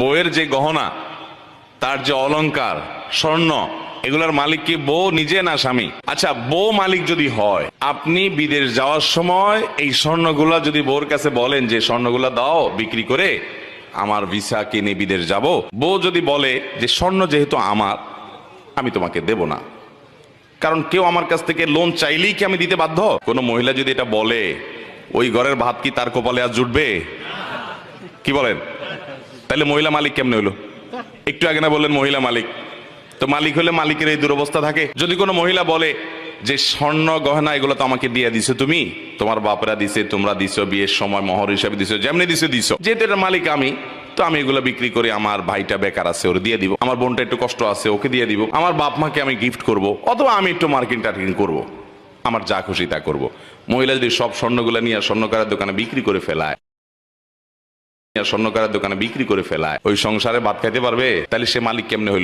বউয়ের যে গহনা, তার যে অলংকার, স্বর্ণ, এগুলার মালিক কি বউ নিজে না স্বামী? আচ্ছা বউ মালিক যদি হয়, আপনি বিদেশ যাওয়ার সময় এই স্বর্ণগুলা যদি বউর কাছে বলেন যে, স্বর্ণগুলা দাও, বিক্রি করে, আমার ভিসা কিনে বিদেশ যাব। বউ যদি বলে যে, স্বর্ণ যেহেতু আমার, আমি তোমাকে দেব না। কারণ কেউ আমার কাছ থেকে লোন চাইলেই কি আমি দিতে বাধ্য? কোনো মহিলা যদি এটা বলে, ওই ঘরের ভাত কি তার কপালে আর জুটবে? কি বলেন? তাহলে মহিলা মালিক কেমনে হলো? একটু আগে না বললেন মহিলা মালিক। তো মালিক হলে মালিকের এই দুরবস্থা থাকে। যদি কোনো মহিলা বলে যে স্বর্ণ গহনা এগুলো তো আমাকে দিয়ে দিছো তুমি, তোমার বাপরা দিছে, তোমরা দিছো, বিয়ের সময় মহর হিসাবে দিছো, যেমনি দিছো দিছো। যেহেতু এটার মালিক আমি, তো আমি এগুলো বিক্রি করে আমার ভাইটা বেকার আছে, ওর দিয়ে দিব। আমার বোনটা একটু কষ্ট আছে, ওকে দিয়ে দিব। আমার বাপ মাকে আমি গিফট করব, অথবা আমি একটু মার্কিন টার্কিং করব। আমার যা খুশি তা করব। মহিলা যদি সব স্বর্ণগুলো নিয়ে স্বর্ণকারের দোকানে বিক্রি করে ফেলায় স্বর্ণকারের দোকানে বিক্রি করে ফেলায়। ওই সংসারে ভাত খাইতে পারবে? তাহলে সে মালিক কেমনে হইল?